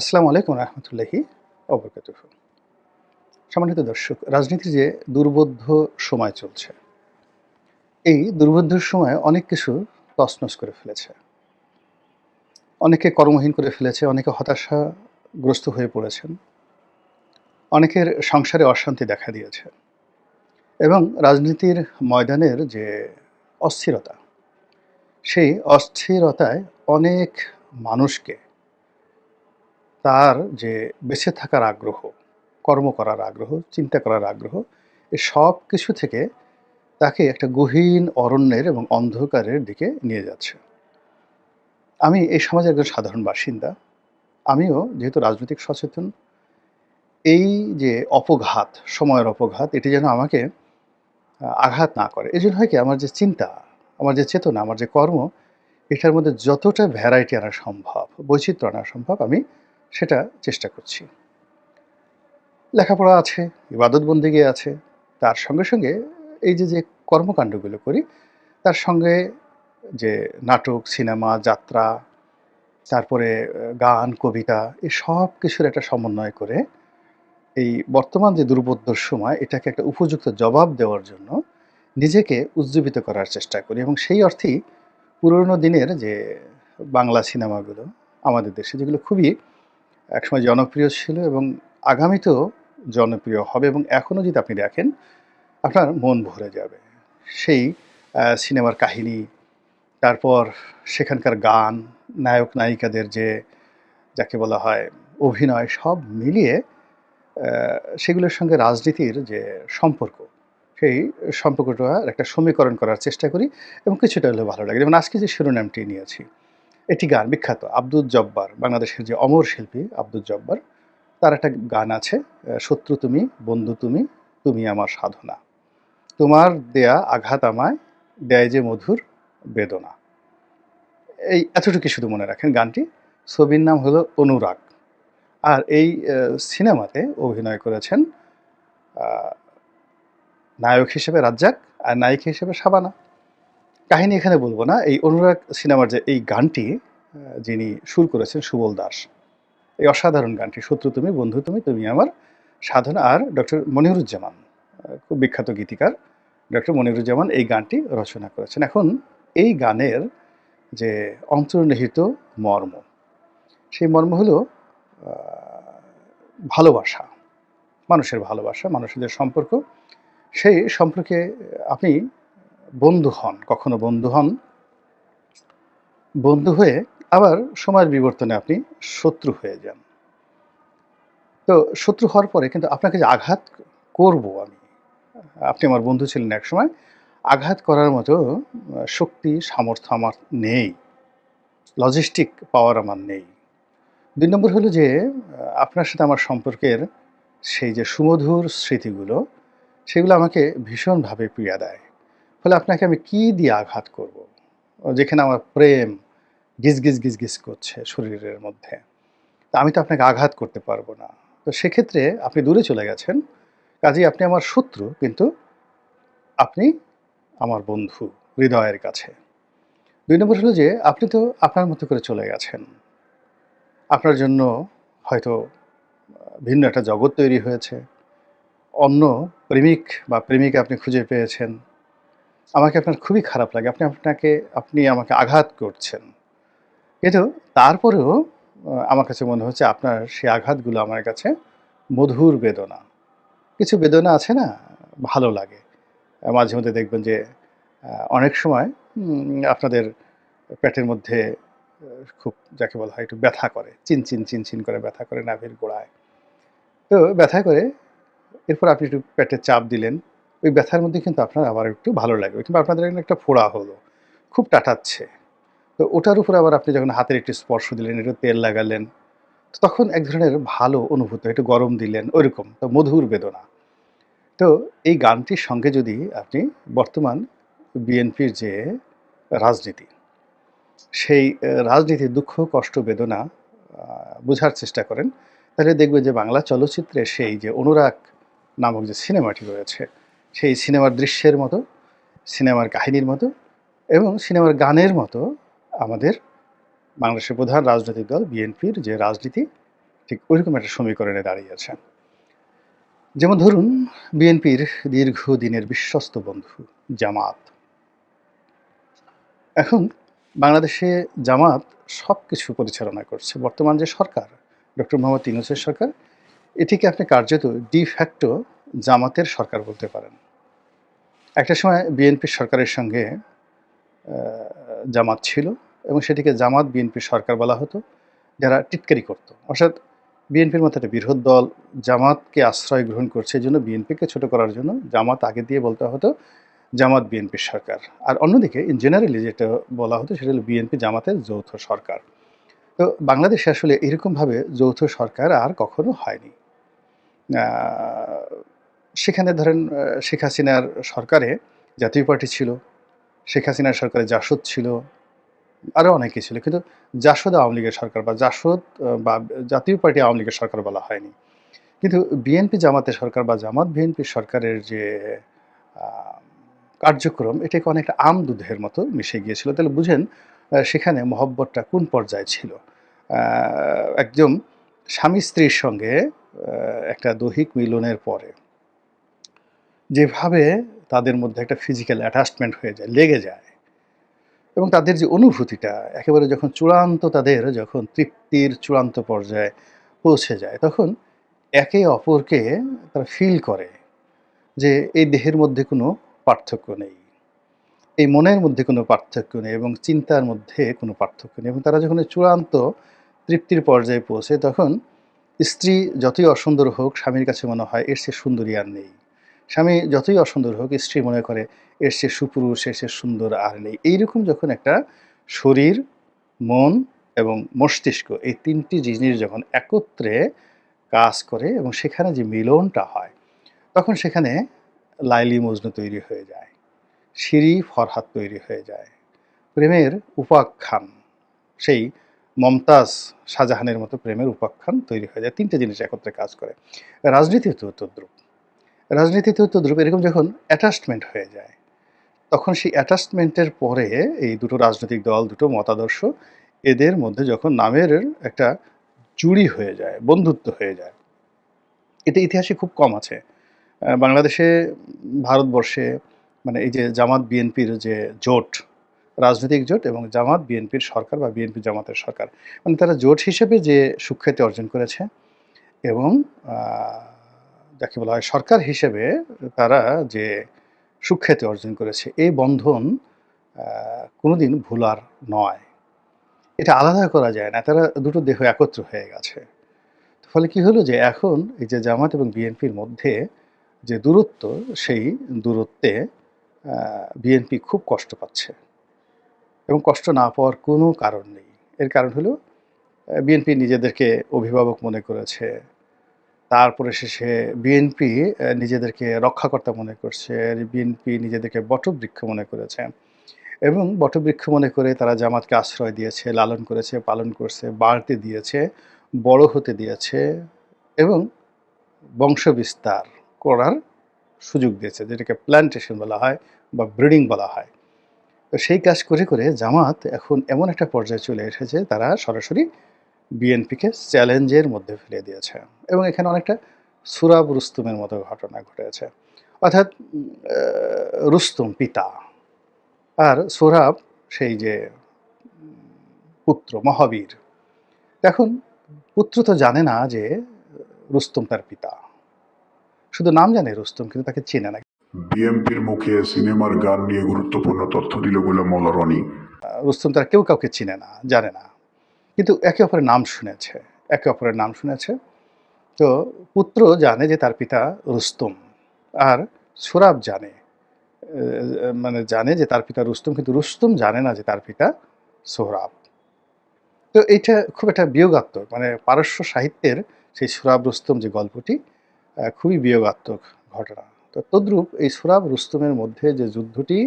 আসসালামু আলাইকুম রহমতুল্লাহি অবরকাত সম্মানিত দর্শক রাজনীতির যে দুর্বোধ্য সময় চলছে, এই দুর্বোধ্য সময় অনেক কিছু তছনছ করে ফেলেছে। অনেকে কর্মহীন করে ফেলেছে, অনেকে হতাশাগ্রস্ত হয়ে পড়েছেন, অনেকের সংসারে অশান্তি দেখা দিয়েছে এবং রাজনীতির ময়দানের যে অস্থিরতা, সেই অস্থিরতায় অনেক মানুষকে তার যে বেঁচে থাকার আগ্রহ, কর্ম করার আগ্রহ, চিন্তা করার আগ্রহ, এ সব কিছু থেকে তাকে একটা গহীন অরণ্যের এবং অন্ধকারের দিকে নিয়ে যাচ্ছে। আমি এই সমাজের একজন সাধারণ বাসিন্দা। আমিও যেহেতু রাজনৈতিক সচেতন, এই যে অপঘাত, সময়ের অপঘাত, এটি যেন আমাকে আঘাত না করে। এই জন্য হয় কি, আমার যে চিন্তা, আমার যে চেতনা, আমার যে কর্ম, এটার মধ্যে যতটা ভ্যারাইটি আনা সম্ভব, বৈচিত্র্য আনা সম্ভব, আমি সেটা চেষ্টা করছি। লেখাপড়া আছে, ইবাদত বন্দিগে আছে, তার সঙ্গে সঙ্গে এই যে যে কর্মকাণ্ডগুলো করি, তার সঙ্গে যে নাটক, সিনেমা, যাত্রা, তারপরে গান, কবিতা, এই সব কিছুর একটা সমন্বয় করে এই বর্তমান যে দুর্বোধ্যর সময়, এটাকে একটা উপযুক্ত জবাব দেওয়ার জন্য নিজেকে উজ্জীবিত করার চেষ্টা করি এবং সেই অর্থেই পুরনো দিনের যে বাংলা সিনেমাগুলো আমাদের দেশে, যেগুলো খুবই একসময় জনপ্রিয় ছিল এবং আগামীতেও জনপ্রিয় হবে এবং এখনও যদি আপনি দেখেন, আপনার মন ভরে যাবে। সেই সিনেমার কাহিনী, তারপর সেখানকার গান, নায়ক, নায়িকাদের যে, যাকে বলা হয় অভিনয়, সব মিলিয়ে সেগুলোর সঙ্গে রাজনীতির যে সম্পর্ক, সেই সম্পর্কটা একটা সমীকরণ করার চেষ্টা করি এবং কিছুটা হলেও ভালো লাগে। যেমন আজকে যে শিরোনামটি নিয়েছি এটি গান, বিখ্যাত আব্দুল জব্বার, বাংলাদেশের যে অমর শিল্পী আব্দুল জব্বার, তার একটা গান আছে শত্রু তুমি, বন্ধু তুমি তুমি আমার সাধনা। তোমার দেয়া আঘাত আমায়, দেয় যে মধুর বেদনা। এই এতটুকু শুধু মনে রাখেন গানটি। ছবির নাম হলো অনুরাগ। আর এই সিনেমাতে অভিনয় করেছেন নায়ক হিসেবে রাজ্জাক আর নায়িকা হিসেবে সাবানা কাহিনী এখানে বলব না, এই অনুরাগ সিনেমার যে এই গানটি যিনি সুর করেছেন সুবল দাস। এই অসাধারণ গানটি, শত্রু তুমি, বন্ধু তুমি তুমি আমার সাধনা। আর ডক্টর মনিরুজ্জামান খুব বিখ্যাত গীতিকার। ডক্টর মনিরুজ্জামান এই গানটি রচনা করেছেন। এখন এই গানের যে অন্তর্নিহিত মর্ম, সেই মর্ম হলো ভালোবাসা, মানুষের ভালোবাসা, মানুষের যে সম্পর্ক। সেই সম্পর্কে আপনি বন্ধু হন, কখনো বন্ধু হন? বন্ধু হয়ে আবার সময়ের বিবর্তনে আপনি শত্রু হয়ে যান। তো শত্রু হওয়ার পরে কিন্তু আপনাকে যে আঘাত করব আমি, আপনি আমার বন্ধু ছিলেন এক সময়, আঘাত করার মতো শক্তি, সামর্থ্য আমার নেই লজিস্টিক পাওয়ার আমার নেই। দুই নম্বর হলো যে আপনার সাথে আমার সম্পর্কের সেই যে সুমধুর স্মৃতিগুলো, সেগুলো আমাকে ভীষণভাবে পীড়া দেয়। ফলে আপনাকে আমি কি দিয়ে আঘাত করব? যেখানে আমার প্রেম গিজ গিজ গিজ গিজ করছে শরীরের মধ্যে। তা আমি তো আপনাকে আঘাত করতে পারব না। তো সেক্ষেত্রে আপনি দূরে চলে গেছেন। কাজেই আপনি আমার শত্রু, কিন্তু আপনি আমার বন্ধু হৃদয়ের কাছে। দুই নম্বর হলো যে, আপনি তো আপনার মতো করে চলে গেছেন। আপনার জন্য হয়তো ভিন্ন একটা জগৎ তৈরি হয়েছে। অন্য প্রেমিক বা প্রেমিকা আপনি খুঁজে পেয়েছেন। আমাকে আপনার খুবই খারাপ লাগে। আপনি আপনাকে, আপনি আমাকে আঘাত করছেন। কিন্তু তারপরেও আমার কাছে মনে হচ্ছে আপনার সেই আঘাতগুলো আমার কাছে মধুর বেদনা। কিছু বেদনা আছে না? ভালো লাগে। মাঝে মধ্যে দেখবেন যে অনেক সময় আপনাদের পেটের মধ্যে খুব যাকে বলা হয় একটু ব্যথা করে। চিন চিন চিন চিন করে ব্যথা করে নাভির গোড়ায়। তো ব্যথা করে, এরপর আপনি একটু পেটে চাপ দিলেন, ওই ব্যথার মধ্যে কিন্তু আপনার আবার একটু ভালো লাগবে কিংবা আপনাদের একটা ফোড়া হলো। খুব টাটাচ্ছে। তো ওটার উপর আবার আপনি যখন হাতের একটু স্পর্শ দিলেন, একটু তেল লাগালেন তখন এক ধরনের ভালো অনুভূত, একটু গরম দিলেন, ওইরকম, তো মধুর বেদনা। তো এই গানটির সঙ্গে যদি আপনি বর্তমান বিএনপির যে রাজনীতি, সেই রাজনীতির দুঃখ, কষ্ট, বেদনা বোঝার চেষ্টা করেন, তাহলে দেখবেন যে বাংলা চলচ্চিত্রে সেই যে অনুরাগ নামক যে সিনেমাটি রয়েছে, সেই সিনেমার দৃশ্যের মতো, সিনেমার কাহিনীর মতো এবং সিনেমার গানের মতো আমাদের বাংলাদেশের প্রধান রাজনৈতিক দল, বিএনপির যে রাজনীতি, ঠিক ওইরকম একটা সমীকরণে দাঁড়িয়েছে যেমন ধরুন, বিএনপির দীর্ঘদিনের বিশ্বস্ত বন্ধু জামাত। এখন বাংলাদেশে জামাত সব কিছু পরিচালনা করছে। বর্তমান যে সরকার, ডক্টর মোহাম্মদ ইউনুসের সরকার, এটিকে আপনি কার্যত ডি ফ্যাক্টো জামাতের সরকার বলতে পারেন। একটা সময় বিএনপির সরকারের সঙ্গে জামাত ছিল। এবং সেটিকে জামাত বিএনপির সরকার বলা হতো, যারা টিটকারি করত। অর্থাৎ বিএনপির মতো একটা বৃহৎ দল জামাতকে আশ্রয় গ্রহণ করছে এই জন্য বিএনপিকে ছোট করার জন্য জামাত আগে দিয়ে বলতে হতো, জামাত বিএনপির সরকার। আর অন্যদিকে ইন জেনারেলি যেটা বলা হতো, সেটা হলো বিএনপি জামাতের যৌথ সরকার। তো বাংলাদেশে আসলে এরকমভাবে যৌথ সরকার আর কখনো হয়নি। সেখানে ধরেন শেখ হাসিনার সরকারে জাতীয় পার্টি ছিল, শেখ হাসিনার সরকারে জাসদ ছিল আরও অনেকে ছিল। কিন্তু জাসদ আওয়ামী লীগের সরকার বা জাসদ বা জাতীয় পার্টি আওয়ামী লীগের সরকার বলা হয়নি। কিন্তু বিএনপি জামাতের সরকার বা জামাত বিএনপি সরকারের যে কার্যক্রম, এটাকে অনেকটা আম দুধের মতো মিশে গিয়েছিল। তাহলে বুঝেন সেখানে মহব্বতটা কোন পর্যায়ে ছিল? একদম স্বামী স্ত্রীর সঙ্গে একটা দৈহিক মিলনের পরে যেভাবে তাদের মধ্যে একটা ফিজিক্যাল অ্যাটাচমেন্ট হয়ে যায়, লেগে যায় এবং তাদের যে অনুভূতিটা, একেবারে যখন চূড়ান্ত তাদের যখন তৃপ্তির চূড়ান্ত পর্যায়ে পৌঁছে যায়, তখন একে অপরকে তারা ফিল করে যে এই দেহের মধ্যে কোনো পার্থক্য নেই, এই মনের মধ্যে কোনো পার্থক্য নেই এবং চিন্তার মধ্যে কোনো পার্থক্য নেই। এবং তারা যখন চূড়ান্ত তৃপ্তির পর্যায়ে পৌঁছে, তখন স্ত্রী যতই অসুন্দর হোক, স্বামীর কাছে মনে হয় এর সে সুন্দরী আর নেই। স্বামী যতই অসুন্দর হোক, স্ত্রী মনে করে, এর সে সুপুরুষ, এর সে সুন্দর আর নেই। এইরকম যখন একটা শরীর, মন এবং মস্তিষ্ক, এই তিনটি জিনিস যখন একত্রে কাজ করে এবং সেখানে যে মিলনটা হয়, তখন সেখানে লাইলি মজনু তৈরি হয়ে যায়, সিঁড়ি ফরহাদ তৈরি হয়ে যায়। প্রেমের উপাখ্যান, সেই মমতাজ শাহজাহানের মতো প্রেমের উপাখ্যান তৈরি হয়ে যায়। তিনটে জিনিস একত্রে কাজ করে। রাজনীতিতেও তদ্রুপ রাজনীতিতেও তদ্রুপ এরকম যখন অ্যাটাচমেন্ট হয়ে যায়, তখন সেই অ্যাটাচমেন্টের পরে এই দুটো রাজনৈতিক দল, দুটো মতাদর্শ এদের মধ্যে যখন নামের একটা জুড়ি হয়ে যায়, বন্ধুত্ব হয়ে যায়। এটা ইতিহাসে খুব কম আছে। বাংলাদেশে, ভারতবর্ষে মানে এই যে জামাত বিএনপির যে জোট, রাজনৈতিক জোট এবং জামাত বিএনপির সরকার বা বিএনপি জামাতের সরকার মানে তারা জোট হিসেবে যে সুখ্যাতি অর্জন করেছে এবং যাকে বলা হয় সরকার হিসেবে তারা যে সুখ্যাতি অর্জন করেছে, এই বন্ধন কোনোদিন ভুলার নয়। এটা আলাদা করা যায় না, তারা দুটো দেহ একত্র হয়ে গেছে। ফলে কি হলো যে এখন এই যে জামাত এবং বিএনপির মধ্যে যে দূরত্ব, সেই দূরত্বে বিএনপি খুব কষ্ট পাচ্ছে। এবং কষ্ট না পাওয়ার কোনো কারণ নেই। এর কারণ হলো বিএনপি নিজেদেরকে অভিভাবক মনে করেছে তারপরে শেষে বিএনপি নিজেদেরকে রক্ষাকর্তা মনে করছে বিএনপি নিজেদেরকে বটবৃক্ষ মনে করেছে। এবং বটবৃক্ষ মনে করে তারা জামাতকে আশ্রয় দিয়েছে, লালন করেছে, পালন করছে, বাড়তে দিয়েছে, বড় হতে দিয়েছে এবং বংশ বিস্তার করার সুযোগ দিয়েছে, যেটাকে প্ল্যান্টেশন বলা হয় বা ব্রিডিং বলা হয়। তো সেই কাজ করে করে জামাত এখন এমন একটা পর্যায়ে চলে এসেছে, তারা সরাসরি বিএনপিকে চ্যালেঞ্জের মধ্যে ফেলে দিয়েছে এবং এখানে অনেকটা সুরাব রুস্তুমের মতো ঘটনা ঘটেছে। অর্থাৎ রুস্তুম পিতা আর সুরাব সেই যে পুত্র মহাবীর। এখন পুত্র তো জানে না যে রুস্তম তার পিতা। শুধু নাম জানে রুস্তম কিন্তু তাকে চেনে না। বিএমপির মুখে সিনেমার গান নিয়ে গুরুত্বপূর্ণ তথ্য দিল গোলাম মৌলা রনি। রুস্তম তারা কেউ কাউকে চিনে না জানে না। কিন্তু একে অপরের নাম শুনেছে, একে অপরের নাম শুনেছে। তো পুত্র জানে যে তার পিতা রুস্তম, আর সোরাব জানে মানে জানে যে তার পিতা রুস্তম, কিন্তু রুস্তম জানে না যে তার পিতা সোহরাব। তো এইটা খুব একটা বিয়োগাত্মক মানে পারস্য সাহিত্যের সেই সুরাব রুস্তম যে গল্পটি খুবই বিয়োগাত্মক ঘটনা। তো তদ্রূপ এই সুরাব রুস্তমের মধ্যে যে যুদ্ধটি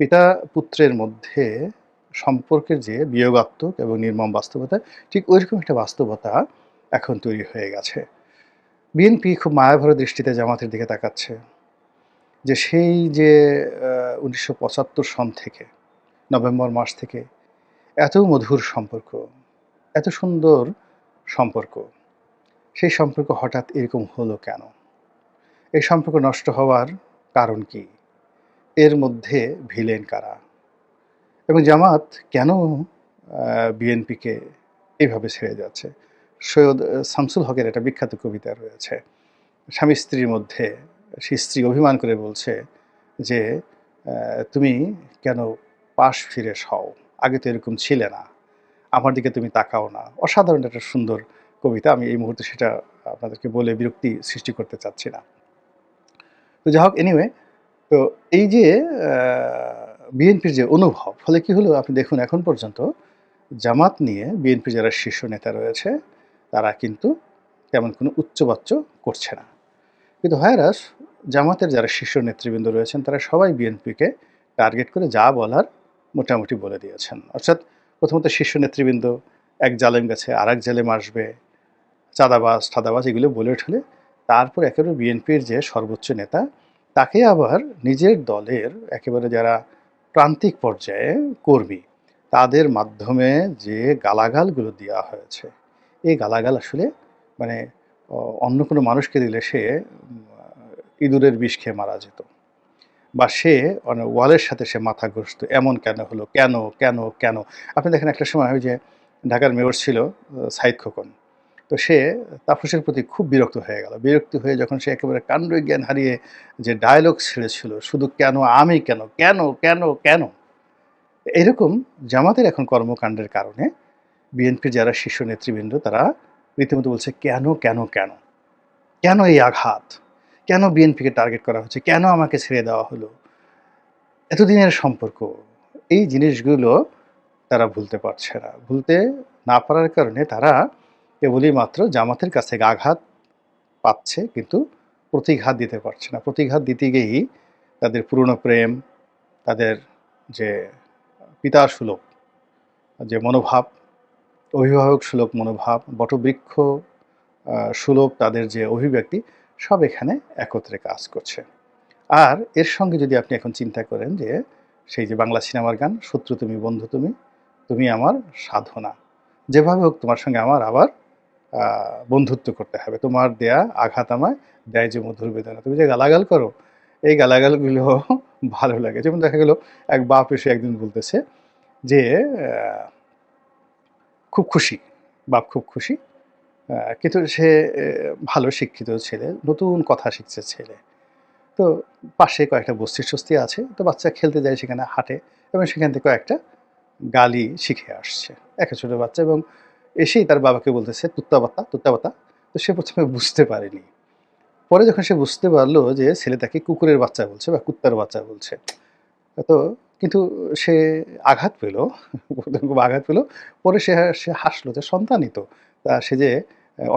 পিতা পুত্রের মধ্যে সম্পর্কের যে বিয়োগাত্মক এবং নির্মম বাস্তবতা, ঠিক ওইরকম একটা বাস্তবতা এখন তৈরি হয়ে গেছে। বিএনপি খুব মায়াভরা দৃষ্টিতে জামাতের দিকে তাকাচ্ছে যে সেই যে উনিশশো পঁচাত্তর সন থেকে, নভেম্বর মাস থেকে এত মধুর সম্পর্ক, এত সুন্দর সম্পর্ক, সেই সম্পর্ক হঠাৎ এরকম হলো কেন? এই সম্পর্ক নষ্ট হওয়ার কারণ কি? এর মধ্যে ভিলেন কারা? এবং জামাত কেন বিএনপিকে এইভাবে ছেড়ে যাচ্ছে? সৈয়দ শামসুল হকের একটা বিখ্যাত কবিতা রয়েছে। স্বামী স্ত্রীর মধ্যে সেই স্ত্রী অভিমান করে বলছে যে তুমি কেন পাশ ফিরে সও? আগে তো এরকম ছিলে না। আমার দিকে তুমি তাকাও না। অসাধারণ একটা সুন্দর কবিতা। আমি এই মুহূর্তে সেটা আপনাদেরকে বলে বিরক্তি সৃষ্টি করতে চাচ্ছি না। তো যাই হোক এনিওয়ে তো এই যে বিএনপির যে অনুভব, ফলে কি হলো? আপনি দেখুন এখন পর্যন্ত জামাত নিয়ে বিএনপির যারা শীর্ষ নেতা রয়েছে, তারা কিন্তু তেমন কোনো উচ্চবাচ্য করছে না। কিন্তু ভাইরাস, জামাতের যারা শীর্ষ নেতৃবৃন্দ রয়েছেন, তারা সবাই বিএনপিকে টার্গেট করে যা বলার মোটামুটি বলে দিয়েছেন। অর্থাৎ প্রথমত শীর্ষ নেতৃবৃন্দ, এক জালেম গেছে আর এক জালেম আসবে, চাঁদাবাজ, ঠাদাবাজ, এগুলো বলে উঠলে তারপর একেবারে বিএনপির যে সর্বোচ্চ নেতা, তাকে আবার নিজের দলের একেবারে যারা প্রান্তিক পর্যায়ে কর্মী। তাদের মাধ্যমে যে গালাগালগুলো দেওয়া হয়েছে, এই গালাগাল আসলে মানে অন্য কোনো মানুষকে দিলে সে ইঁদুরের বিষ খেয়ে মারা যেত। বা সে মানে ওয়ালের সাথে সে মাথা ঘষত, এমন কেন হলো, কেন কেন কেন? আপনি দেখেন একটা সময় ওই যে ঢাকার মেয়র ছিল, সাইদ খোকন। তো সে তাপসের প্রতি খুব বিরক্ত হয়ে গেল। বিরক্ত হয়ে যখন সে একেবারে কাণ্ড জ্ঞান হারিয়ে যে ডায়লগ ছেড়েছিল, শুধু কেন, আমি কেন কেন কেন কেন? এরকম জামাতের এখন কর্মকাণ্ডের কারণে বিএনপির যারা শীর্ষ নেতৃবৃন্দ, তারা রীতিমতো বলছে, কেন কেন কেন? কেন এই আঘাত? কেন বিএনপিকে টার্গেট করা হচ্ছে? কেন আমাকে ছেড়ে দেওয়া হলো? এতদিনের সম্পর্ক, এই জিনিসগুলো তারা ভুলতে পারছে না। ভুলতে না পারার কারণে তারা কেবলই মাত্র জামাতের কাছে আঘাত পাচ্ছে, কিন্তু প্রতিঘাত দিতে পারছে না। প্রতিঘাত দিতে গিয়েই তাদের পুরনো প্রেম, তাদের যে পিতার সুলভ, যে মনোভাব, অভিভাবক সুলভ মনোভাব, বটবৃক্ষ সুলভ তাদের যে অভিব্যক্তি, সব এখানে একত্রে কাজ করছে। আর এর সঙ্গে যদি আপনি এখন চিন্তা করেন যে সেই যে বাংলা সিনেমার গান, শত্রু তুমি, বন্ধু তুমি তুমি আমার সাধনা। যেভাবে হোক তোমার সঙ্গে আমার আবার বন্ধুত্ব করতে হবে। তোমার দেয়া আঘাত আমায় দেয় যে মধুর বেদনা। তুমি যে গালাগাল করো, এই গালাগালগুলো ভালো লাগে। যেমন দেখা গেল, এক বাপ এসে একদিন বলতেছে যে খুব খুশি, বাপ খুব খুশি কিন্তু সে ভালো শিক্ষিত ছেলে, নতুন কথা শিখছে ছেলে। তো পাশে কয়েকটা বস্তি সস্তি আছে, তো বাচ্চা খেলতে যায় সেখানে, হাঁটে এবং সেখান থেকে কয়েকটা গালি শিখে আসছে। একটা ছোটো বাচ্চা এবং এসেই তার বাবাকে বলতেছে তুত্তাবাত্তা তুত্তাবাত্তা তো সে প্রথমে বুঝতে পারেনি। পরে যখন সে বুঝতে পারল যে ছেলে তাকে কুকুরের বাচ্চা বলছে বা কুত্তার বাচ্চা বলছে, তো কিন্তু সে আঘাত পেল, খুব আঘাত পেল। পরে সে সে হাসলো যে, সন্তানই তো। সে যে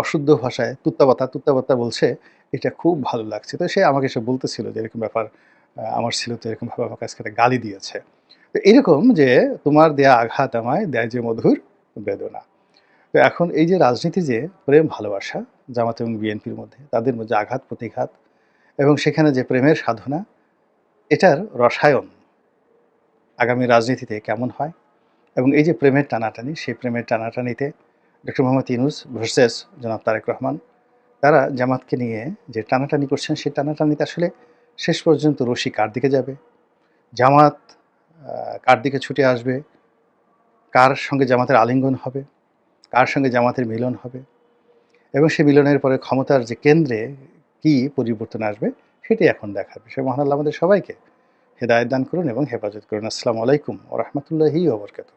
অশুদ্ধ ভাষায় তুত্তাবাতা তুত্তাবাত্তা বলছে, এটা খুব ভালো লাগছে। তো সে আমাকে সে বলতেছিল যে, এরকম ব্যাপার আমার ছিল তো এরকমভাবে আমার কাছে একটা গালি দিয়েছে। তো এরকম যে, তোমার দেয়া আঘাত আমায় দেয় যে মধুর বেদনা। তো এখন এই যে রাজনীতি যে প্রেম, ভালোবাসা, জামাত এবং বিএনপির মধ্যে, তাদের মধ্যে আঘাত, প্রতিঘাত এবং সেখানে যে প্রেমের সাধনা, এটার রসায়ন আগামী রাজনীতিতে কেমন হয়? এবং এই যে প্রেমের টানাটানি, সেই প্রেমের টানাটানিতে ডক্টর মোহাম্মদ ইউনুস ভার্সেস জনাব তারেক রহমান, তারা জামাতকে নিয়ে যে টানাটানি করছেন, সেই টানাটানিতে আসলে শেষ পর্যন্ত রশি কার দিকে যাবে? জামাত কার দিকে ছুটে আসবে? কার সঙ্গে জামাতের আলিঙ্গন হবে? কার সঙ্গে জামাতের মিলন হবে? এবং সে মিলনের পরে ক্ষমতার যে কেন্দ্রে কি পরিবর্তন আসবে, সেটি এখন দেখার বিষয়। মহান আল্লাহ আমাদের সবাইকে হেদায়ত দান করুন এবং হেফাজত করুন। আসসালামু আলাইকুম ও রহমতুল্লাহি ওবরকাত